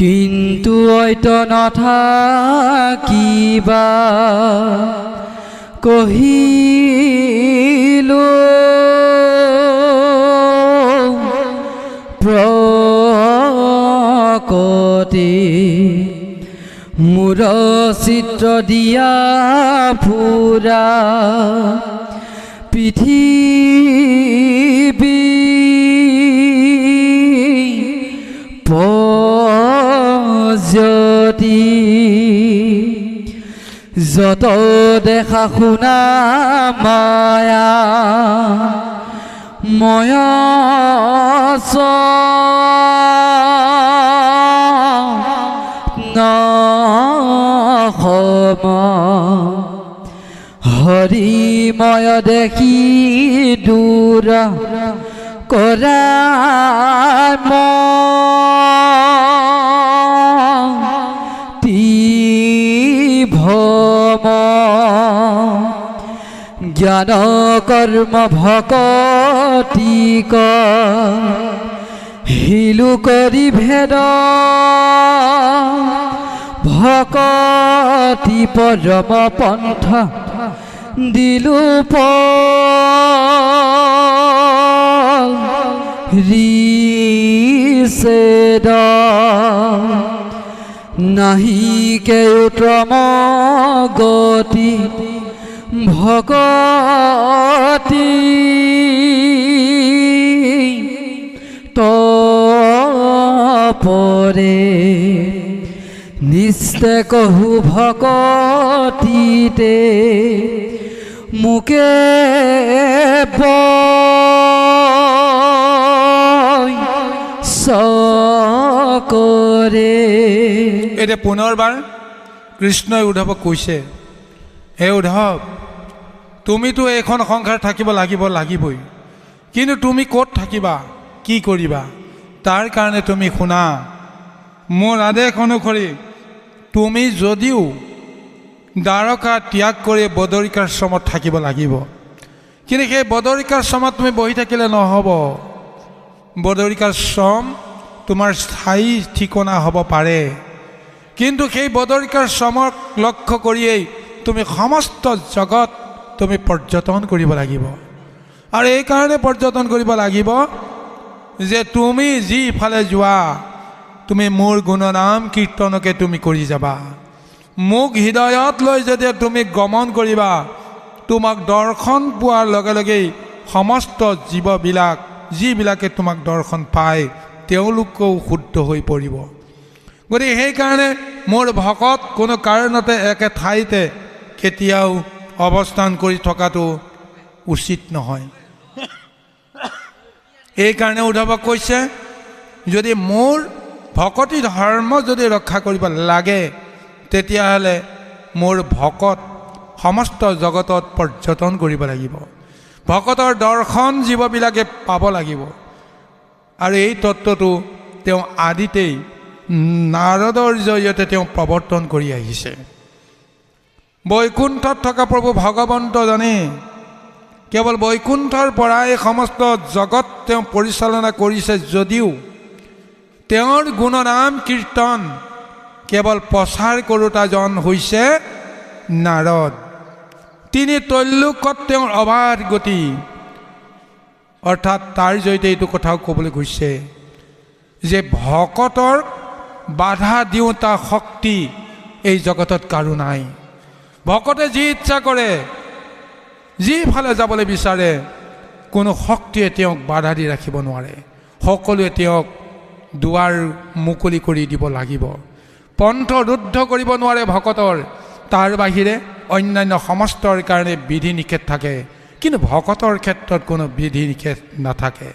কিন্তু ঐত নথাকিবা। কহিলো প্ৰকতি মূৰ চিত্ৰ দিয়া ফুৰা পৃথিৱী পজ্যোতি যত দেখা শুনা মায়া ময়া হৰিময় দেখি দূৰ কৰা ভম জ্ঞান কৰ্ম ভকতিক শিলু কৰি ভেদ ভকতি পৰম পন্থ দিলো ৰিছেদ নাহিকে উত্তম গতি ভকতি তপৰে নিস্তে কহু ভকতিতে মোকে চকৰে এতিয়া পুনৰবাৰ কৃষ্ণই উদ্ধৱক কৈছে, হে উদ্ধৱ, তুমিতো এইখন সংসাৰ থাকিব লাগিব, লাগিবই। কিন্তু তুমি ক'ত থাকিবা? কি কৰিবা? তাৰ কাৰণে তুমি শুনা। মোৰ আদেশ অনুসৰি তুমি যদিও দ্বাৰকা ত্যাগ কৰি বদৰিকাশ্ৰমত থাকিব লাগিব, কিন্তু সেই বদৰিকাশ্ৰমত তুমি বহি থাকিলে নহ'ব। বদৰিকাশ্ৰম তোমাৰ স্থায়ী ঠিকনা হ'ব পাৰে। কিন্তু সেই বদৰিকাৰ শ্ৰমক লক্ষ্য কৰিয়েই তুমি সমস্ত জগত তুমি পৰ্যটন কৰিব লাগিব। আৰু এইকাৰণে পৰ্যটন কৰিব লাগিব যে তুমি যিফালে যোৱা, তুমি মোৰ গুণনাম কীৰ্তনকে তুমি কৰি যাবা। মোক হৃদয়ত লৈ যেতিয়া তুমি গমন কৰিবা, তোমাক দৰ্শন পোৱাৰ লগে লগেই সমস্ত জীৱবিলাক, যিবিলাকে তোমাক দৰ্শন পায়, তেওঁলোকেও শুদ্ধ হৈ পৰিব। গতিকে সেইকাৰণে মোৰ ভকত কোনো কাৰণতে একে ঠাইতে কেতিয়াও অৱস্থান কৰি থকাটো উচিত নহয়। এইকাৰণে উদ্ধৱক কৈছে, যদি মোৰ ভকতি ধৰ্ম যদি ৰক্ষা কৰিব লাগে, তেতিয়াহ'লে মোৰ ভকত সমস্ত জগতত পৰ্যটন কৰিব লাগিব। ভকতৰ দৰ্শন জীৱবিলাকে পাব লাগিব। আৰু এই তত্ত্বটো তেওঁ আদিতেই নাৰদৰ জৰিয়তে তেওঁ প্ৰৱৰ্তন কৰি আহিছে। বৈকুণ্ঠত থকা প্ৰভু ভগৱন্তজনে কেৱল বৈকুণ্ঠৰ পৰাই সমস্ত জগত তেওঁ পৰিচালনা কৰিছে যদিও তেওঁৰ গুণনাম কীৰ্তন কেৱল প্ৰচাৰ কৰোতাজন হৈছে নাৰদ। তিনি তৈল্লোকত তেওঁৰ অবাধ গতি, অৰ্থাৎ তাৰ জৰিয়তে এইটো কথাও ক'বলৈ গৈছে যে ভকতৰ বাধা দিওঁতা শক্তি, এই জগতত কাৰো নাই। ভকতে যি ইচ্ছা কৰে যিফালে যাবলৈ বিচাৰে, কোনো শক্তিয়ে তেওঁক বাধা দি ৰাখিব নোৱাৰে। সকলোৱে তেওঁক দুৱাৰ মুকলি কৰি দিব লাগিব। পন্থ ৰুদ্ধ কৰিব নোৱাৰে ভকতৰ, তাৰ বাহিৰে অন্যান্য সমস্তৰ কাৰণে বিধি নিষেধ থাকে। কিন্তু ভকতৰ ক্ষেত্ৰত কোনো বিধি নিষেধ নাথাকে।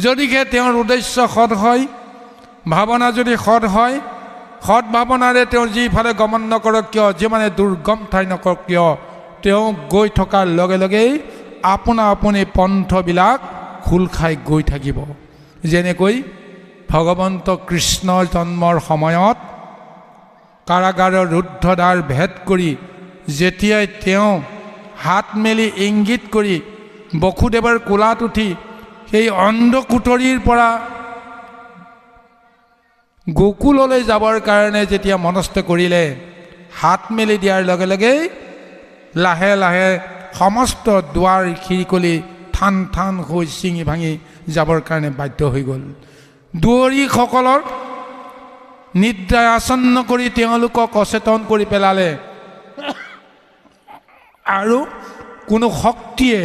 যদিহে তেওঁৰ উদ্দেশ্য সৎ হয় ভাৱনা যদি সৎ হয়, সৎ ভাৱনাৰে তেওঁ যিফালে গমন নকৰক কিয়, যিমানে দুৰ্গম ঠাই নকৰক কিয়, তেওঁ গৈ থকাৰ লগে লগেই আপোনা আপুনি পন্থবিলাক খোল খাই গৈ থাকিব। যেনেকৈ ভগৱন্ত কৃষ্ণৰ জন্মৰ সময়ত কাৰাগাৰৰ ৰুদ্ধদ্বাৰ ভেদ কৰি যেতিয়াই তেওঁ হাত মেলি ইংগিত কৰি বসুদেৱৰ কোলাত উঠি সেই অন্ধকুটৰীৰ পৰা গোকুললৈ যাবৰ কাৰণে যেতিয়া মনস্থ কৰিলে, হাত মেলি দিয়াৰ লগে লগেই লাহে লাহে সমস্ত দুৱাৰ খিৰিকলি থান থান হৈ ছিঙি ভাঙি যাবৰ কাৰণে বাধ্য হৈ গ'ল। দুৱৰীসকলৰ নিদ্ৰাই আসন্ন কৰি তেওঁলোকক অচেতন কৰি পেলালে। আৰু কোনো শক্তিয়ে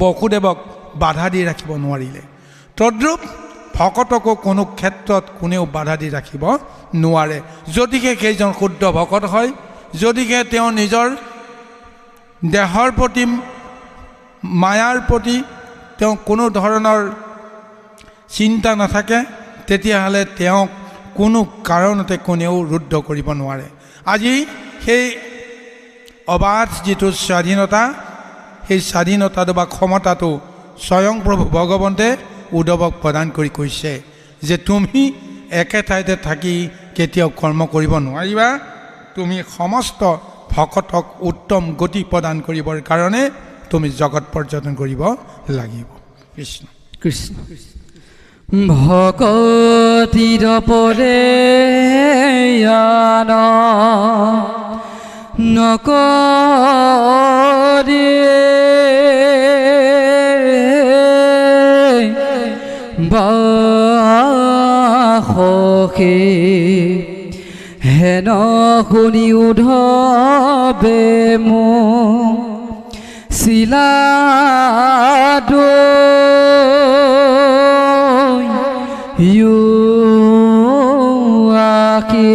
বসুদেৱক বাধা দি ৰাখিব নোৱাৰিলে। তদ্ৰূপ ভকতকো কোনো ক্ষেত্ৰত কোনেও বাধা দি ৰাখিব নোৱাৰে। যদিহে সেইজন শুদ্ধ ভকত হয়, যদিহে তেওঁ নিজৰ দেহৰ প্ৰতি, মায়াৰ প্ৰতি তেওঁ কোনো ধৰণৰ চিন্তা নাথাকে, তেতিয়াহ'লে তেওঁক কোনো কাৰণতে কোনেও ৰুদ্ধ কৰিব নোৱাৰে। আজি সেই অবাধ যিটো স্বাধীনতা, সেই স্বাধীনতাটো বা ক্ষমতাটো স্বয়ং প্ৰভু ভগৱন্তে উদ্ধৱক প্ৰদান কৰি কৈছে যে তুমি একে ঠাইতে থাকি কেতিয়াও কৰ্ম কৰিব নোৱাৰিবা। তুমি সমস্ত ভকতক উত্তম গতি প্ৰদান কৰিবৰ কাৰণে তুমি জগত পৰ্যটন কৰিব লাগিব। কৃষ্ণ। কৃষ্ণ। ভকতিৰ পৰে নকৰে বাসে হেন শুনি উধবে মোক চিলাদৈ আকে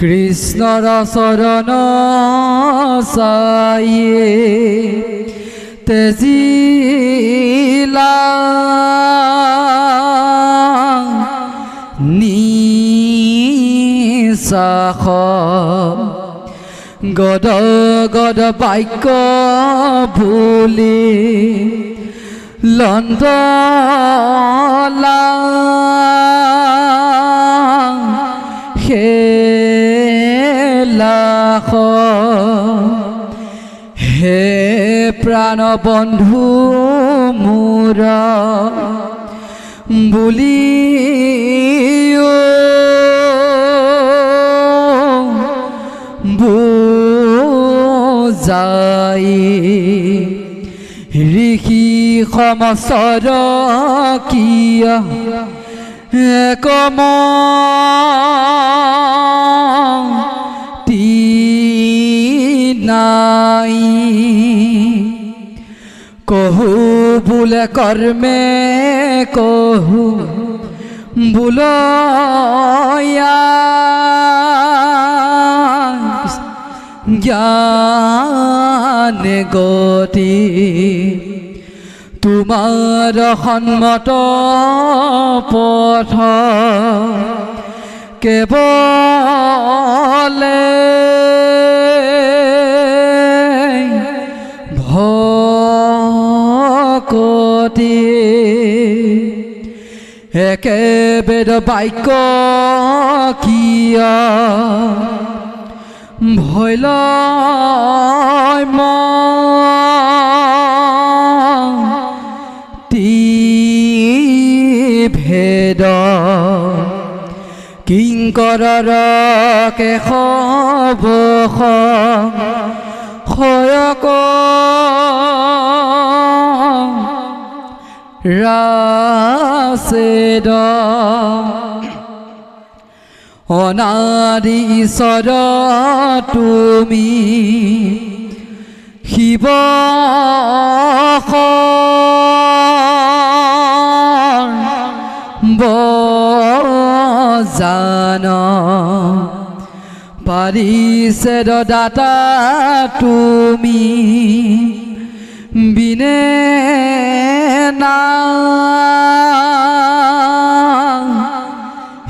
কৃষ্ণৰ চায়ে তেজিলা নিচাখ গদ গদ বাক্য ভুলি। লণ্ডলা হেলাখ হে প্ৰাণ বন্ধু মোৰ বুলি বুজাই ঋষি সমচৰ কিয় একম নাই। কহু বোলে কৰ্মে কহু বোলয়া জ্ঞানে গতি তোমাৰ সন্মত পথ কেৱলে ভকতি একেবেদ বাক্য কিয়। ভৈল ভেদ কিংকৰৰ কেশৱ সয়ক ৰাছেদ অনাদি ঈশ্বৰ তুমি শিৱ বজান পাৰিছে দাতা তুমি বিনে না।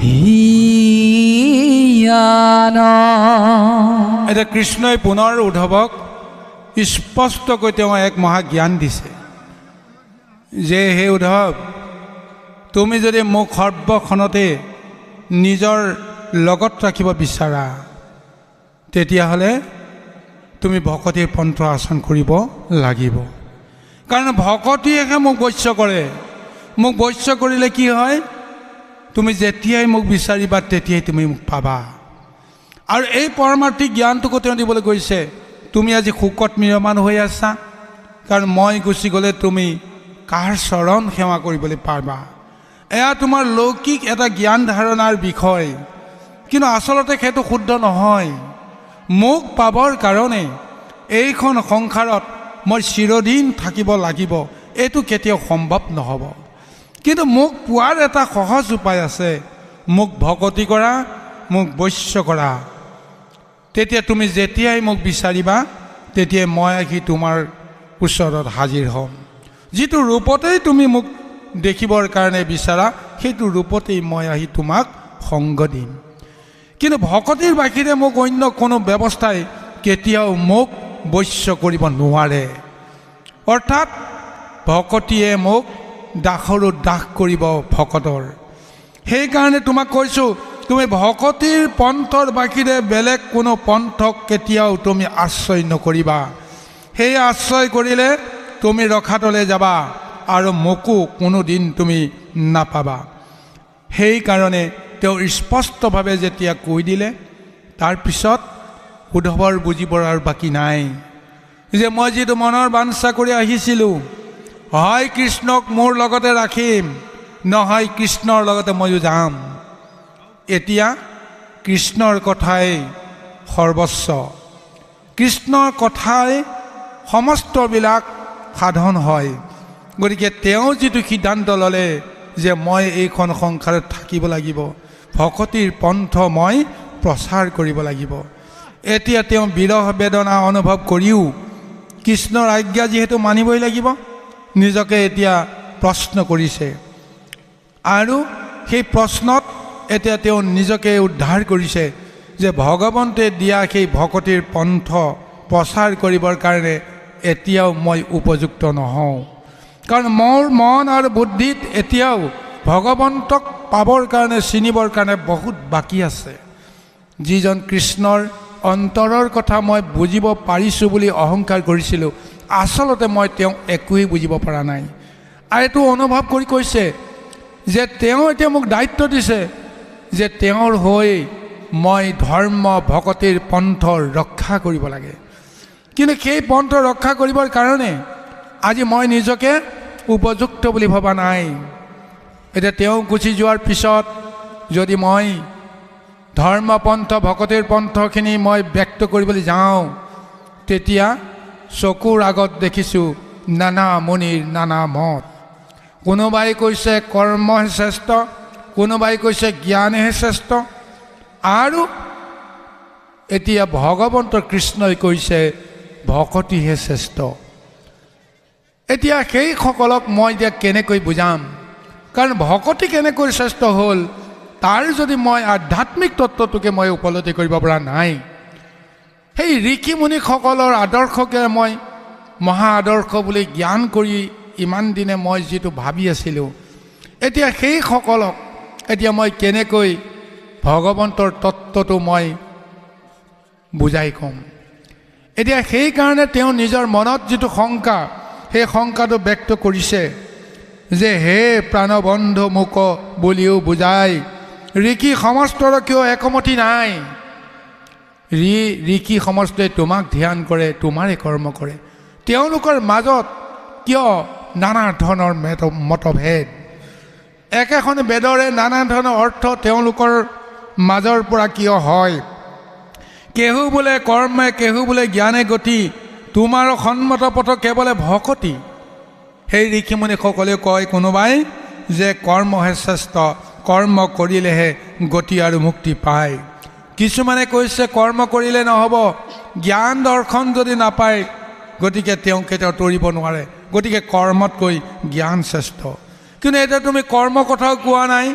হিয়ান। এতিয়া কৃষ্ণই পুনৰ উদ্ধৱক স্পষ্টকৈ তেওঁ এক মহাজ্ঞান দিছে। যে, হে উদ্ধৱ তুমি যদি মোক সৰ্বক্ষণতে নিজৰ লগত ৰাখিব বিচাৰা, তেতিয়াহ'লে তুমি ভকতিৰ পন্থ আচৰণ কৰিব লাগিব। কাৰণ ভকতিয়েহে মোক বৈশ্য কৰে। মোক বৈশ্য কৰিলে কি হয়? তুমি যেতিয়াই মোক বিচাৰিবা, তেতিয়াই তুমি মোক পাবা। আৰু এই পৰমাৰ্থিক জ্ঞানটোকো তেওঁ দিবলৈ গৈছে তুমি আজি শোকত মিৰমান হৈ আছা, কাৰণ মই গুচি গ'লে তুমি কাৰ চৰণ সেৱা কৰিবলৈ পাবা? এয়া তোমাৰ লৌকিক এটা জ্ঞান ধাৰণাৰ বিষয়। কিন্তু আচলতে সেইটো শুদ্ধ নহয়। মোক পাবৰ কাৰণে এইখন সংসাৰত মই চিৰদিন থাকিব লাগিব। এইটো কেতিয়াও সম্ভৱ নহ'ব। কিন্তু মোক পোৱাৰ এটা সহজ উপায় আছে। মোক ভকতি কৰা, মোক বৈশ্য কৰা। তেতিয়া তুমি যেতিয়াই মোক বিচাৰিবা, তেতিয়াই মই আহি তোমাৰ ওচৰত হাজিৰ হ'ম। যিটো ৰূপতেই তুমি মোক দেখিবৰ কাৰণে বিচাৰা, সেইটো ৰূপতেই মই আহি তোমাক সংগ দিম। কিন্তু ভকতিৰ বাহিৰে মোক অন্য কোনো ব্যৱস্থাই কেতিয়াও মোক বৈশ্য কৰিব নোৱাৰে। অৰ্থাৎ, ভকতিয়ে মোক দাসৰো দাস কৰিব ভকতৰ। সেইকাৰণে তোমাক কৈছোঁ, তুমি ভকতিৰ পন্থৰ বাহিৰে বেলেগ কোনো পন্থক কেতিয়াও তুমি আশ্ৰয় নকৰিবা। সেই আশ্ৰয় কৰিলে তুমি ৰখাতলৈ যাবা। আৰু মোকো কোনোদিন তুমি নাপাবা। সেইকাৰণে তেওঁ স্পষ্টভাৱে যেতিয়া কৈ দিলে তাৰপিছত উদ্ধৱৰ বুজিবৰ আৰু বাকী নাই। যে মই যিটো মনৰ বাঞ্ছা কৰি আহিছিলোঁ হয় কৃষ্ণক মোৰ লগতে ৰাখিম নহয় কৃষ্ণৰ লগতে ময়ো যাম। এতিয়া কৃষ্ণৰ কথাই সৰ্বস্ব। কৃষ্ণৰ কথাই সমস্তবিলাক সাধন হয়। গতিকে তেওঁ যিটো সিদ্ধান্ত ল'লে যে মই এইখন সংসাৰত থাকিব লাগিব, ভকতিৰ পন্থ মই প্ৰচাৰ কৰিব লাগিব। এতিয়া তেওঁ বিৰহ বেদনা অনুভৱ কৰিও কৃষ্ণৰ আজ্ঞা যিহেতু মানিবই লাগিব, নিজকে এতিয়া প্ৰশ্ন কৰিছে। আৰু সেই প্ৰশ্নত এতিয়া তেওঁ নিজকে উদ্ধাৰ কৰিছে যে ভগৱন্তে দিয়া সেই ভকতিৰ পন্থ প্ৰচাৰ কৰিবৰ কাৰণে এতিয়াও মই উপযুক্ত নহওঁ। কাৰণ মোৰ মন আৰু বুদ্ধিত এতিয়াও ভগৱন্তক পাবৰ কাৰণে, চিনিবৰ কাৰণে বহুত বাকী আছে। যিজন কৃষ্ণৰ অন্তৰৰ কথা মই বুজিব পাৰিছোঁ বুলি অহংকাৰ কৰিছিলোঁ, আচলতে মই তেওঁ একোৱেই বুজিব পৰা নাই। আৰু এইটো অনুভৱ কৰি কৈছে যে তেওঁ এতিয়া মোক দায়িত্ব দিছে যে তেওঁৰ হৈ মই ধৰ্ম ভকতিৰ পন্থ ৰক্ষা কৰিব লাগে। কিন্তু সেই পন্থ ৰক্ষা কৰিবৰ কাৰণে আজি মই নিজকে উপযুক্ত বুলি ভবা নাই। এতিয়া তেওঁ গুচি যোৱাৰ পিছত যদি মই ধৰ্ম পন্থ ভকতিৰ পন্থখিনি মই ব্যক্ত কৰিবলৈ যাওঁ, তেতিয়া চকুৰ আগত দেখিছোঁ নানা মুনিৰ, নানা মত। কোনোবাই কৈছে কৰ্মহে শ্ৰেষ্ঠ, কোনোবাই কৈছে জ্ঞানেহে শ্ৰেষ্ঠ। আৰু এতিয়া ভগৱন্ত কৃষ্ণই কৈছে ভকতিহে শ্ৰেষ্ঠ। এতিয়া সেইসকলক মই এতিয়া কেনেকৈ বুজাম? কাৰণ ভকতি কেনেকৈ শ্ৰেষ্ঠ হ'ল তাৰ যদি মই আধ্যাত্মিক তত্ত্বটোকে মই উপলব্ধি কৰিব পৰা নাই সেই ঋষি মুনিসকলৰ আদৰ্শকে মই মহা আদৰ্শ বুলি জ্ঞান কৰি ইমান দিনে মই যিটো ভাবি আছিলোঁ এতিয়া সেইসকলক এতিয়া মই কেনেকৈ ভগৱন্তৰ তত্ত্বটো মই বুজাই ক'ম? এতিয়া সেইকাৰণে তেওঁ নিজৰ মনত যিটো শংকা সেই শংকাটো ব্যক্ত কৰিছে যে হে প্ৰাণবন্ধু মোক বুলিও বুজাই ঋষি সমস্তৰ কিয় একমতি নাই? ঋ ঋষি সমস্তই তোমাক ধ্যান কৰে তোমাৰে কৰ্ম কৰে। তেওঁলোকৰ মাজত কিয় নানা ধৰণৰ মেত মতভেদ? একেখন বেদৰে নানা ধৰণৰ অৰ্থ তেওঁলোকৰ মাজৰ পৰা কিয় হয়? কেহু বোলে কৰ্মে কেহু বোলে জ্ঞানে গতি তোমাৰ সন্মত পথ কেৱলে ভকতি। সেই ঋষিমুনিসকলে কয়, কোনোবাই যে কৰ্মহে শ্ৰেষ্ঠ কৰ্ম কৰিলেহে গতি আৰু মুক্তি পায়। কিছুমানে কৈছে, কৰ্ম কৰিলে নহ'ব, জ্ঞান দৰ্শন যদি নাপায়, গতিকে তেওঁ কেতিয়াও তৰিব নোৱাৰে। গতিকে কৰ্মতকৈ জ্ঞান শ্ৰেষ্ঠ। কিন্তু এতিয়া তুমি কৰ্ম কথাও কোৱা নাই,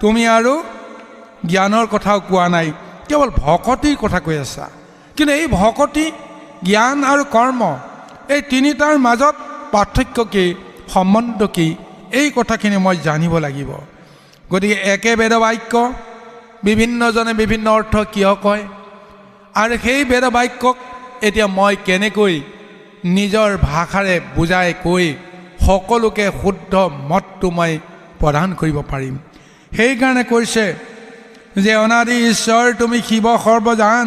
তুমি আৰু জ্ঞানৰ কথাও কোৱা নাই, কেৱল ভকতিৰ কথা কৈ আছা। কিন্তু এই ভকতি জ্ঞান আৰু কৰ্ম এই তিনিটাৰ মাজত পাৰ্থক্য কি সম্বন্ধ কি এই কথাখিনি মই জানিব লাগিব। গতিকে একে বেদ বাক্য বিভিন্নজনে বিভিন্ন অৰ্থ কিয় কয় আৰু সেই বেদ বাক্যক এতিয়া মই কেনেকৈ নিজৰ ভাষাৰে বুজাই কৈ সকলোকে শুদ্ধ মতটো মই প্ৰদান কৰিব পাৰিম। সেইকাৰণে কৈছে যে অনাদি ঈশ্বৰ তুমি শিৱ সৰ্বজান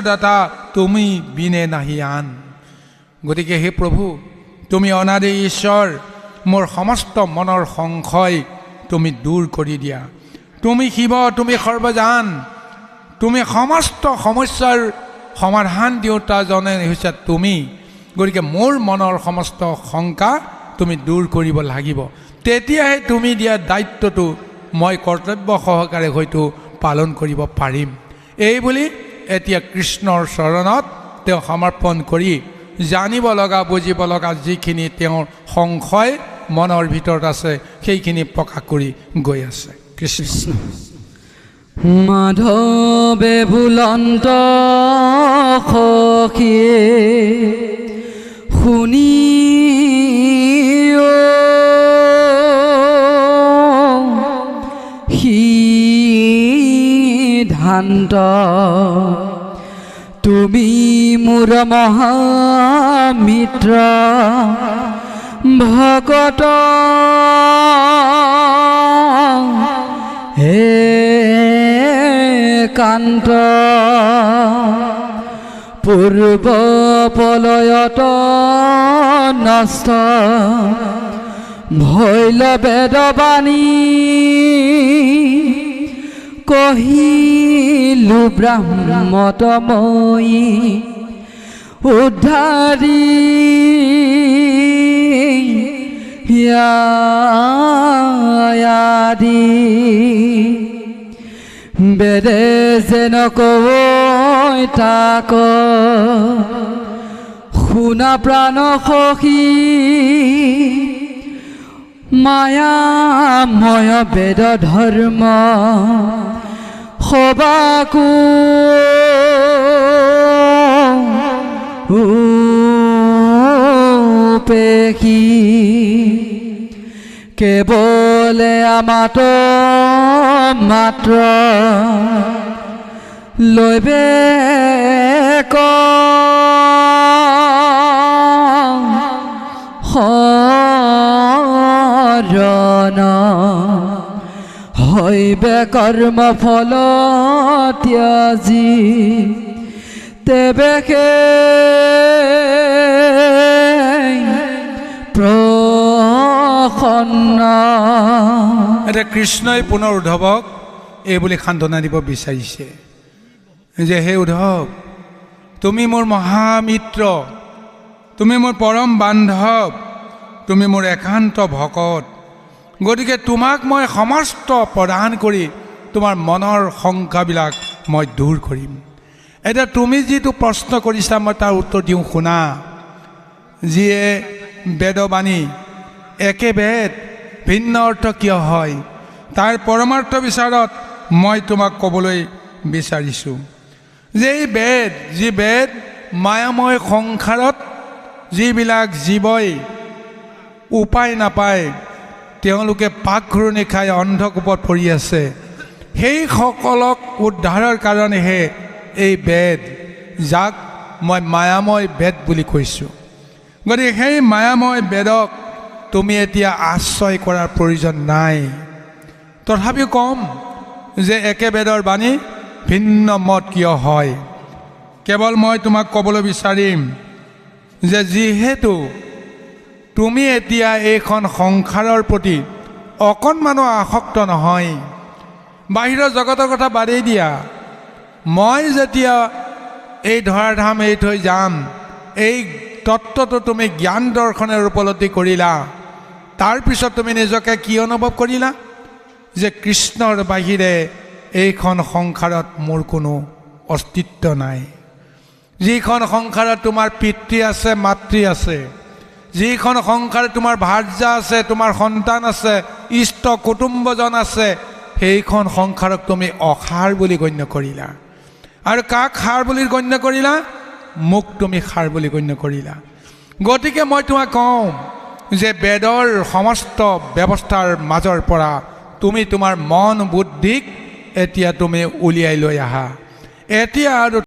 দাতা তুমি বিনে নাহি আন গতিকে হে প্ৰভু, তুমি অনাদি ঈশ্বৰ, মোৰ সমস্ত মনৰ সংশয় তুমি দূৰ কৰি দিয়া। তুমি শিৱ, তুমি সৰ্বজান, তুমি সমস্ত সমস্যাৰ সমাধান দিওঁতাজনে হৈছে তুমি। গতিকে মোৰ মনৰ সমস্ত শংকা তুমি দূৰ কৰিব লাগিব। তেতিয়াহে তুমি দিয়া দায়িত্বটো মই কৰ্তব্য সহকাৰে হয়তো পালন কৰিব পাৰিম। এই বুলি এতিয়া কৃষ্ণৰ চৰণত তেওঁ সমৰ্পণ কৰি জানিব লগা, বুজিব লগা যিখিনি তেওঁৰ সংশয় মনৰ ভিতৰত আছে, সেইখিনি প্ৰকাশ কৰি গৈ আছে। কৃষ্ণ। মাধৱে ভুলন্ত সখীয়ে শুনি সিদ্ধান্ত। তুমি মোৰ মহামিত্ৰ ভকত। হে কান্ত। পূৰ্ব পলয়ত নষ্ট ভৈল বেদবাণী কহিলো ব্ৰাহ্মতময়ী উদ্ধাৰী আদি বেদে যেন কৈ তাক শুনা প্ৰাণ সখী মায়াময় বেদ ধৰ্ম সবাকো পেশী কেৱলে আমাত মাত্ৰ লৈবে ক? শৰণ হৈবে কৰ্ম ফল ত্যাজি তেবে প্ৰসন্ন এতিয়া কৃষ্ণই পুনৰ উদ্ধৱক এই বুলি সান্তনা দিব বিচাৰিছে। যে, হে উদ্ধৱ তুমি মোৰ মহামিত্ৰ, তুমি মোৰ পৰম বান্ধৱ, তুমি মোৰ একান্ত ভকত। গতিকে তোমাক মই সমস্ত প্ৰদান কৰি তোমাৰ মনৰ শংকাবিলাক মই দূৰ কৰিম। এতিয়া তুমি যিটো প্ৰশ্ন কৰিছা, মই তাৰ উত্তৰ দিওঁ শুনা। যিয়ে বেদবাণী একে বেদ, ভিন্ন অৰ্থ কিয় হয়? তাৰ পৰমাৰ্থ বিচাৰত মই তোমাক ক'বলৈ বিচাৰিছোঁ। যে এই বেদ, যি বেদ, মায়াময় সংসাৰত যিবিলাক জীৱই উপায় নাপায় তেওঁলোকে পাকঘূৰণি খাই অন্ধকোপত পৰি আছে। সেইসকলক উদ্ধাৰৰ কাৰণেহে এই বেদ যাক মই মায়াময় বেদ বুলি কৈছোঁ। গতিকে সেই মায়াময় বেদক তুমি এতিয়া আশ্ৰয় কৰাৰ প্ৰয়োজন নাই। তথাপিও ক'ম যে একে বেদৰ বাণী ভিন্ন মত কিয় হয়? কেৱল মই তোমাক ক'বলৈ বিচাৰিম যে যিহেতু তুমি এতিয়া এইখন সংসাৰৰ প্ৰতি অকণমানো আসক্ত নহয়। বাহিৰৰ জগতৰ কথা বাদেই দিয়া। মই যেতিয়া এই ধৰাধাম এৰি থৈ যাম, এই তত্ত্বটো তুমি জ্ঞান দৰ্শনেৰে উপলব্ধি কৰিলা। তাৰপিছত তুমি নিজকে কি অনুভৱ কৰিলা? যে কৃষ্ণৰ বাহিৰে এইখন সংসাৰত মোৰ কোনো অস্তিত্ব নাই। যিখন সংসাৰত তোমাৰ পিতৃ আছে, মাতৃ আছে যিখন সংসাৰত তোমাৰ ভাৰ্যা আছে, তোমাৰ সন্তান আছে, ইষ্ট কুটুম্বজন আছে, সেইখন সংসাৰক তুমি অসাৰ বুলি গণ্য কৰিলা। আৰু কাক সাৰ বুলি গণ্য কৰিলা? মোক তুমি সাৰ বুলি গণ্য কৰিলা। গতিকে মই তোমাক কওঁ যে বেদৰ সমস্ত ব্যৱস্থাৰ মাজৰ পৰা তুমি তোমাৰ মন বুদ্ধিক এতিয়া তুমি উলিয়াই লৈ আহা। এতিয়া আৰু